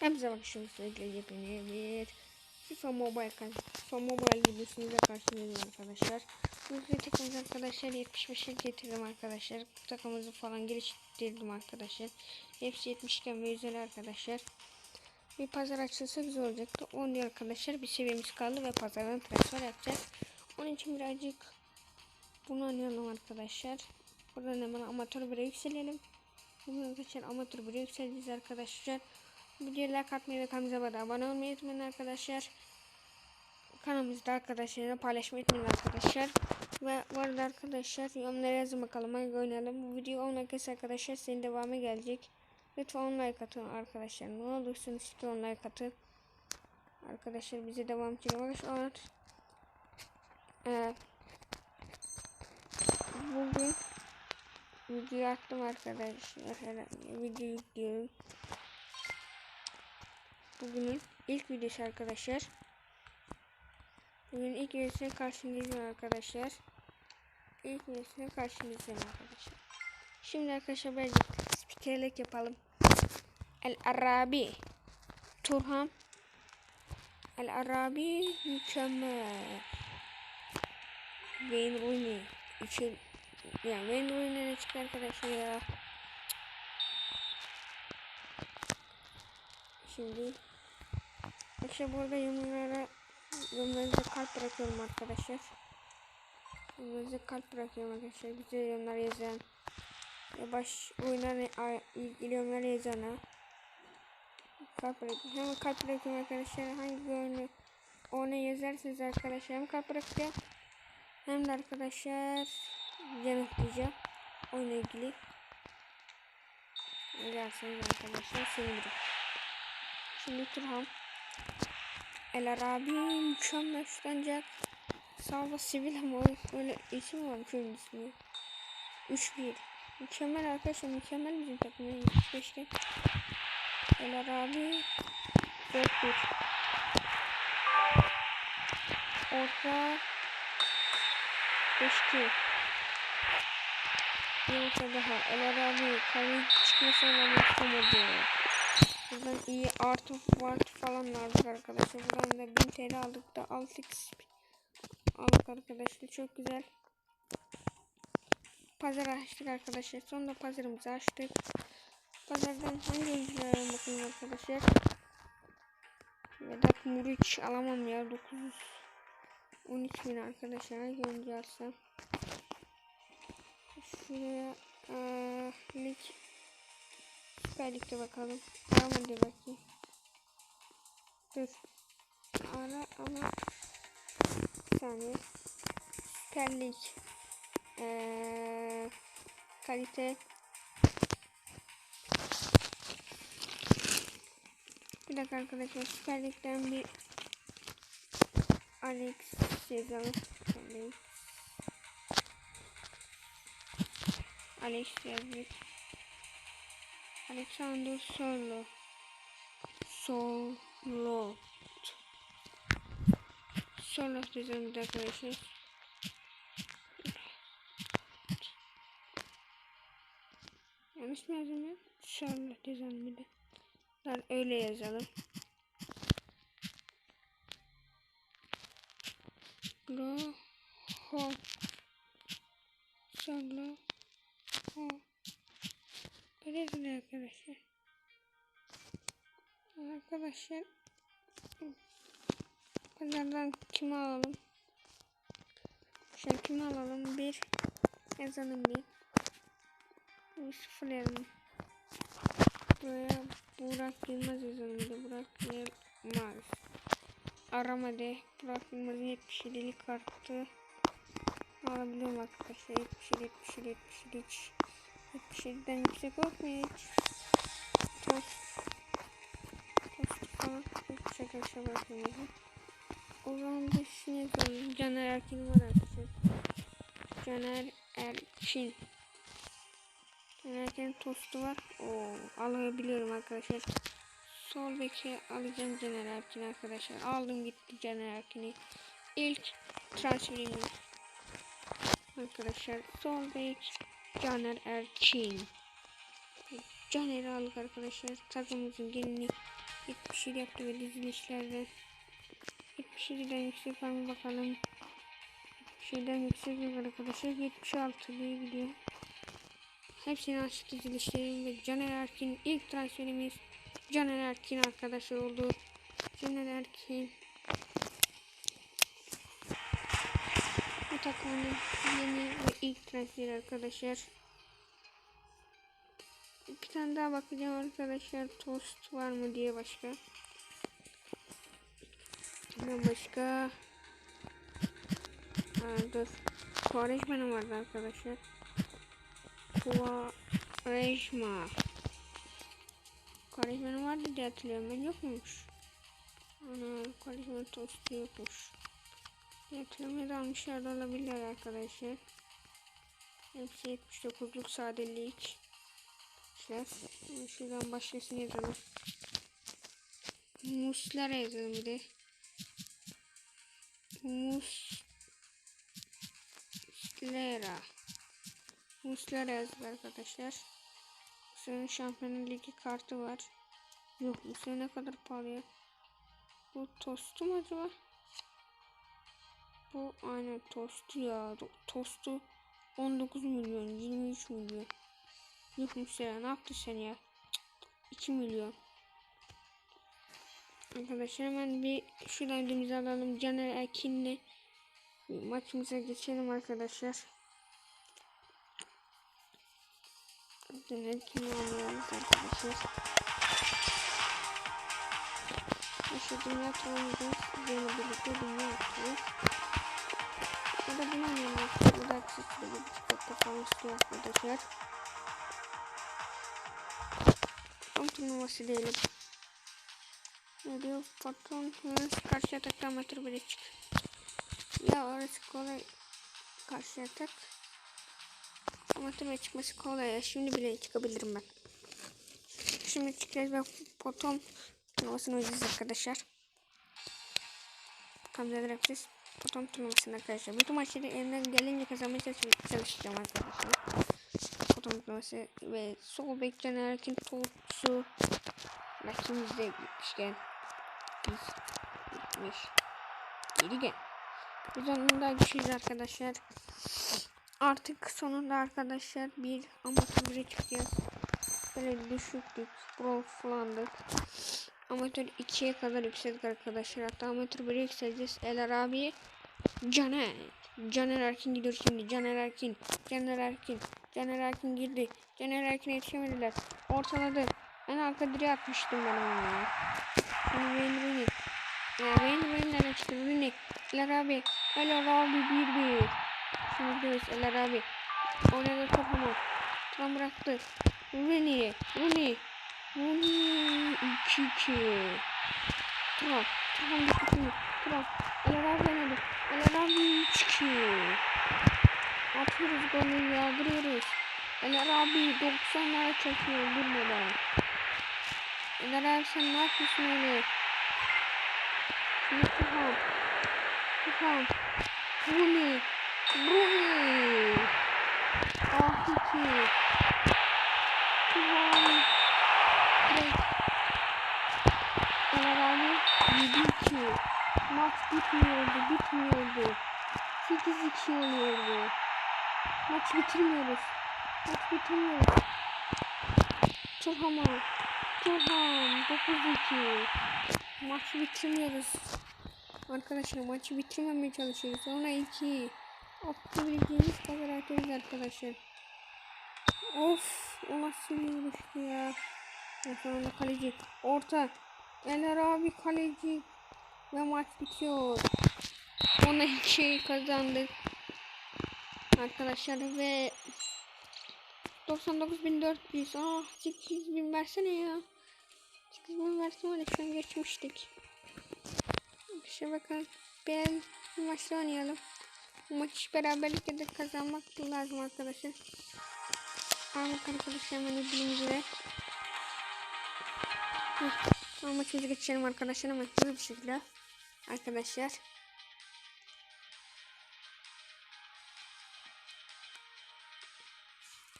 Hepsi bak şimdi sürekli yepyeni bir FIFA Mobile FIFA Mobile videosuyla karşınızdayım arkadaşlar. Bugün takımımız arkadaşlar 75'e getirdim arkadaşlar. Takımımızı falan geliştirdim arkadaşlar. Hepsi 70 iken ve arkadaşlar. Bir pazar açılsa güzel olacaktı. 10 diyor arkadaşlar bir seviyemiz kaldı ve pazardan transfer yapacağız. Onun için birazcık bunu oynayalım arkadaşlar. Buradan hemen amatör bire yükselelim. Bugün arkadaşlar amatör bire yükseleceğiz arkadaşlar. Videoya like atmayı ve kanalımıza abone olmayı unutmayın arkadaşlar. Kanalımızda arkadaşlarla paylaşmayı unutmayın arkadaşlar. Ve bu arada arkadaşlar yorumlara yazın bakalım hangi oynayalım. Bu video 10 dakika arkadaşlar senin devamı gelecek. Lütfen 10 like atın arkadaşlar. Ne olursunuz 10 like atın. Arkadaşlar bize devam için arkadaşlar. Bugün video attım arkadaşlar. Herhalde video yüklüyorum. Bugünün ilk videosu arkadaşlar. Bugün ilk videosuna karşınızdayım arkadaşlar. İlk videosuna karşınızdayım arkadaşlar. Şimdi arkadaşlar birazcık spikerlik yapalım. El Arabi. Turham. El Arabi mükemmel. Wayne Rooney. için ya Wayne Rooney ne çıktı arkadaşlar ya. Şimdi işte burada yorumlara yorumlarınıza kalp bırakıyorum arkadaşlar. Yorumlarınıza kalp bırakıyorum arkadaşlar. Güzel yorumlar yazan. Ya baş oyunlarla ilgili yorumlar yazana. Kalp bırakıyorum. Hem kalp bırakıyorum arkadaşlar. Hangi oyunu ona yazarsanız arkadaşlar hem kalp bırakacağım. Hem de arkadaşlar yanıtlayacağım. Oyunla ilgili. Yazarsanız arkadaşlar sevinirim. Şimdi Turhan. El Arabi mükemmel şutlanacak. Salva Sivil ama öyle isim var şöyle ismi. 3-1. Mükemmel arkadaşlar mükemmel bizim takımın 75'te. El Arabi 4-1. Orta 5-2. Bir orta daha. El Arabi kaleyi çıkmasına rağmen tutamadı. Buradan iyi artı artı falan aldık arkadaşlar. Buradan da 1000 TL aldık da 6x aldık arkadaşlar. Çok güzel. Pazar açtık arkadaşlar. Sonunda pazarımızı açtık. Pazardan hangi oyunculara bakın arkadaşlar. Vedat Muriç alamam ya. 900 13 bin arkadaşlar. Hangi oyuncu alsam. Şuraya lig Lig'de bakalım. Arama diye bakayım. Dur. Ara ama bir saniye. Süper. Ee, kalite. Bir dakika arkadaşlar. Süper bir Alex yazalım. Alex. Alex yazdık. Alexander Solo. Solo. Solo bir arkadaşlar. Yanlış mı yazdım ya? Solo diyeceğim bir de. Ben öyle yazalım. Lo. Ho. Solo. Ho. Böyle arkadaşlar. Arkadaşlar bunlardan kimi alalım? Şöyle kimi alalım? Bir yazalım bir. Bir sıfırlayalım. Buraya Burak Yılmaz yazalım bir Burak Yılmaz. Arama de Burak Yılmaz'ın 77'lik kartı alabiliyorum arkadaşlar. 77 77 77 77'den yüksek yok mu hiç? Tost. Tost falan. Hiç arkadaşlar bakıyorum. O zaman da şunu yazalım. Caner Erkin var arkadaşlar. Caner Erkin. Caner Erkin tostu var. Oo, alabiliyorum arkadaşlar. Sol beki alacağım Caner Erkin arkadaşlar. Aldım gitti Caner Erkin'i. İlk transferim arkadaşlar. Sol bek Caner Erkin. Caner'i aldık arkadaşlar. Takımımızın genini 77 yaptı ve dizilişlerden 77'den yüksek var mı bakalım. 77'den yüksek yok arkadaşlar. 76 diye gidiyor. Hepsini açık dizilişlerim ve Caner Erkin ilk transferimiz Caner Erkin arkadaşlar oldu. Caner Erkin takımın yeni ve ilk transferi arkadaşlar. Bir tane daha bakacağım arkadaşlar tost var mı diye başka. Ne başka? Ha, dur. Quaresma'nın vardı arkadaşlar. Quaresma. Quaresma'nın vardı diye hatırlıyorum ben yok muymuş? Ana Quaresma tostu yokmuş. Da almışlar da olabilirler arkadaşlar. Hepsi 79'luk sadelik. Şuradan başkasını yazalım. Muslara yazalım bir de. Muslera. Muslera yazdık arkadaşlar. Muslera'nın şampiyonlar ligi kartı var. Yok Muslera ne kadar pahalı ya. Bu tostu mu acaba? Bu aynen tostu ya. Tostu 19 milyon 23 milyon. Yok Muslera ne yaptın sen ya? 2 milyon. Arkadaşlar hemen bir şuradan elimize alalım. Caner Erkin'le maçımıza geçelim arkadaşlar. Caner Erkin'i alıyoruz arkadaşlar. İşte dünya üzerine birlikte dünya atıyoruz. O da bunu oynuyoruz. Bu da kısa sürede bir çikolata falan istiyor arkadaşlar. Tam turnuvası diyelim. Ne diyor patron karşı atakta amatör bile çık. Ya orası kolay karşı atak. Amatör bile çıkması kolay ya. Şimdi bile çıkabilirim ben. Şimdi çıkacağız ve potom turnuvasını oynayacağız arkadaşlar. Kamzalar yapacağız. Potom turnuvasını arkadaşlar. Bütün maçları elinden gelince kazanmaya çalışacağım arkadaşlar. Potom turnuvası ve sol bekleyen erkin topçu rakibimizde gitmişken biz gitmiş. Geri gel. Biz onun da güçlüyüz arkadaşlar. Artık sonunda arkadaşlar bir amatörü çıkacağız. Böyle düşüktük. Bronz falandık. Amatör 2'ye kadar yükseldik arkadaşlar. Hatta amatör 1'e yükseleceğiz. Eler abi. Caner. Caner Erkin gidiyor şimdi. Caner Erkin. Caner Erkin. Caner Erkin girdi. Caner Erkin'e yetişemediler. Ortaladı. En arka direğe atmıştım ben onu ya. Şimdi Wayne Rooney. Wayne Rooney nereden çıktı? Rooney. Eler abi. Eler abi 1-1. Şimdi gidiyoruz Eler abi. Oynadı top ama. Tam bıraktı. Rooney. Rooney. Rooney. 2-2. Turan. Turan gitti şimdi. Turan. Eler abi oynadı. Eler abi 3-2. Atıyoruz golü yağdırıyoruz. Eler abi 90'lara çekiyor durmadan. Eler abi sen ne yapıyorsun öyle? Şimdi Tuhan. Tuhan. Rooney. Rooney. Ah iki. Tuhan. Direkt. Eler abi 7-2. Maç bitmiyordu, bitmiyordu. 8-2 oluyordu. Maç bitirmiyoruz. Maç bitirmiyoruz. Turhan. Turhan. 9-2. Maçı bitirmiyoruz. Arkadaşlar maçı bitirmemeye çalışıyoruz. Sonra 2. Atabileceğimiz kadar atıyoruz arkadaşlar. Of. O nasıl bir ya. Ya sonunda kaleci. Orta. Ener abi kaleci. Ve maç bitiyor. Ona 2 kazandık. Arkadaşlar ve 99.400 Aa 8000 versene ya. 8000 versene öyle şu an geçmiştik. İşte bakın bir maçta oynayalım. Bu maçı beraberlik ya da kazanmak lazım arkadaşlar. Ama arkadaşlar ödülümüzü ver Ama maçımıza geçelim arkadaşlar. Hemen hızlı bir şekilde Arkadaşlar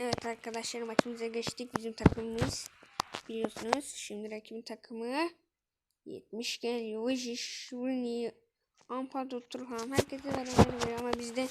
Evet arkadaşlar maçımıza geçtik. Bizim takımımız biliyorsunuz. Şimdi rakibin takımı 70 gen Yoji, Shuni, Ampado, Turhan. Herkese var ama bizde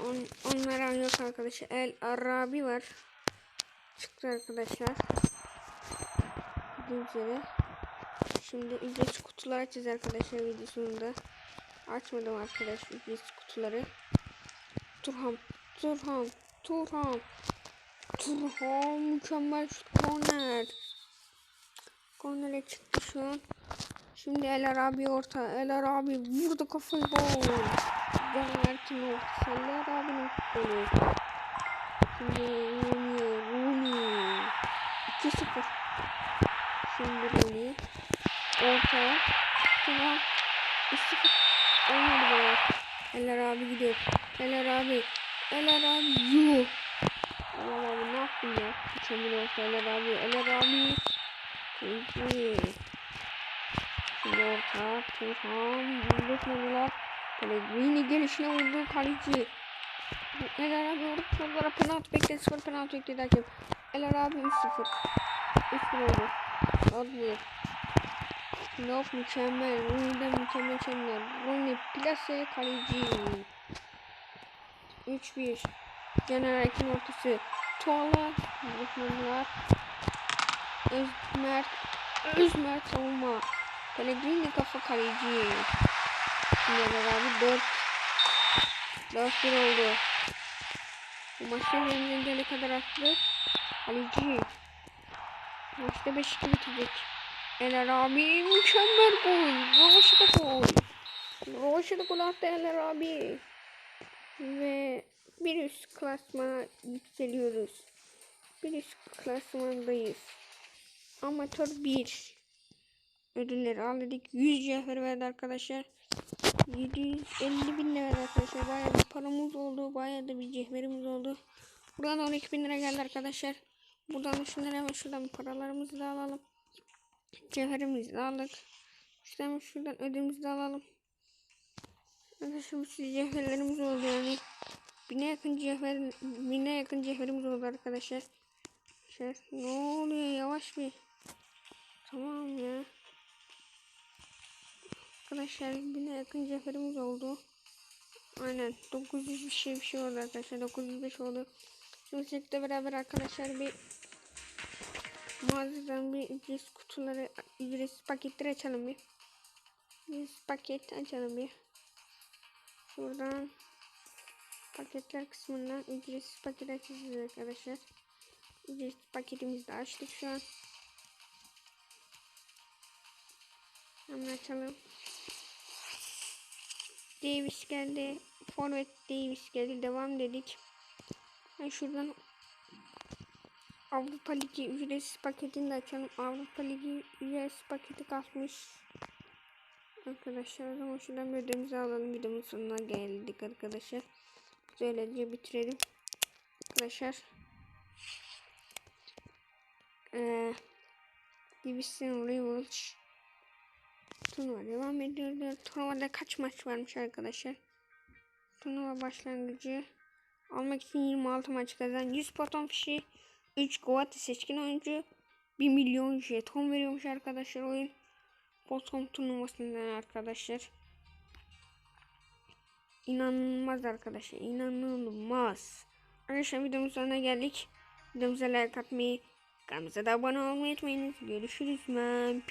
on, onlara yok arkadaşlar. El Arabi var. Çıktı arkadaşlar. Bildiğiniz üzere. Şimdi ücretsiz kutular açacağız arkadaşlar videosunda. Açmadım arkadaşlar ücretsiz kutuları. Turhan, Turhan, Turhan. Turhan mükemmel şut korner. Kornere çıktı şu an. Şimdi El Arabi orta. El Arabi vurdu kafayı gol. Can Erkin ortası. El Arabi'nin golü. Şimdi Rooney, Rooney. 2-0. Şimdi Rooney. Ortaya. Turhan. 3-0. Olmadı be. Eller abi gidiyor. Eller abi. Eller abi. Yuh. Allah'ım abi ne yaptın ya? Mükemmel olsa Eller abi. Eller abi. Kuyruğu. Şimdi orta. Turhan. Vurdurtmadılar. Pellegrini gelişine vurdu kaleci. Eller abi vurdurtmadılar. Penaltı bekledi. Sıfır penaltı bekledi hakem. Eller abi 3-0. 3-1 oldu. Adlı. Love mükemmel. Rooney'den mükemmel şeyler. Rooney plase kaleci. 3-1. Caner Erkin ortası. Tuğla. Rıhmanlar. Özmert. Özmert savunma. Pellegrini kafa kaleci. Caner abi 4. 4-1 oldu. Bu maçta yenilene kadar attı. Kaleci. Maçta 5-2 bitecek. Eler abi mükemmel gol. Roşa gol. Roşa gol attı Eler abi. Ve bir üst klasmana yükseliyoruz. Bir üst klasmandayız. Amatör 1. Ödülleri aldık. 100 cevher verdi arkadaşlar. 750 bin lira arkadaşlar. Bayağı bir paramız oldu. Bayağı da bir cevherimiz oldu. Buradan 12 bin lira geldi arkadaşlar. Buradan şunları hemen şuradan paralarımızı da alalım. Cevherimizi de aldık. İşte şuradan ödümüzü de alalım. Arkadaşlar sürü cevherlerimiz oldu yani. Bine yakın cevher, bine yakın cevherimiz oldu arkadaşlar. Şey, ne oluyor yavaş bir. Tamam ya. Arkadaşlar bine yakın cevherimiz oldu. Aynen 900 bir şey bir şey oldu arkadaşlar 905 oldu. Şimdi beraber arkadaşlar bir mağazadan bir ücretsiz kutuları, ücretsiz paketleri açalım bir. Ücretsiz paket açalım bir. Şuradan paketler kısmından ücretsiz paket açacağız arkadaşlar. Ücretsiz paketimizi de açtık şu an. Hemen açalım. Davis geldi. Forvet Davis geldi. Devam dedik. Ben şuradan Avrupa Ligi ücretsiz paketini de açalım. Avrupa Ligi ücretsiz paketi kalkmış. Arkadaşlar o zaman şuradan bir ödemizi alalım. Videomun sonuna geldik arkadaşlar. Böylece bitirelim. Arkadaşlar. Ee, Division Rivals Turnuva devam ediyor. Turnuvada kaç maç varmış arkadaşlar? Turnuva başlangıcı almak için 26 maç kazan. 100 poton fişi 3 Guati seçkin oyuncu 1 milyon jeton veriyormuş arkadaşlar oyun. Poton turnuvasından arkadaşlar. İnanılmaz arkadaşlar. inanılmaz. Arkadaşlar videomuzun sonuna geldik. Videomuza like atmayı, kanalımıza da abone olmayı unutmayınız. Görüşürüz. Man.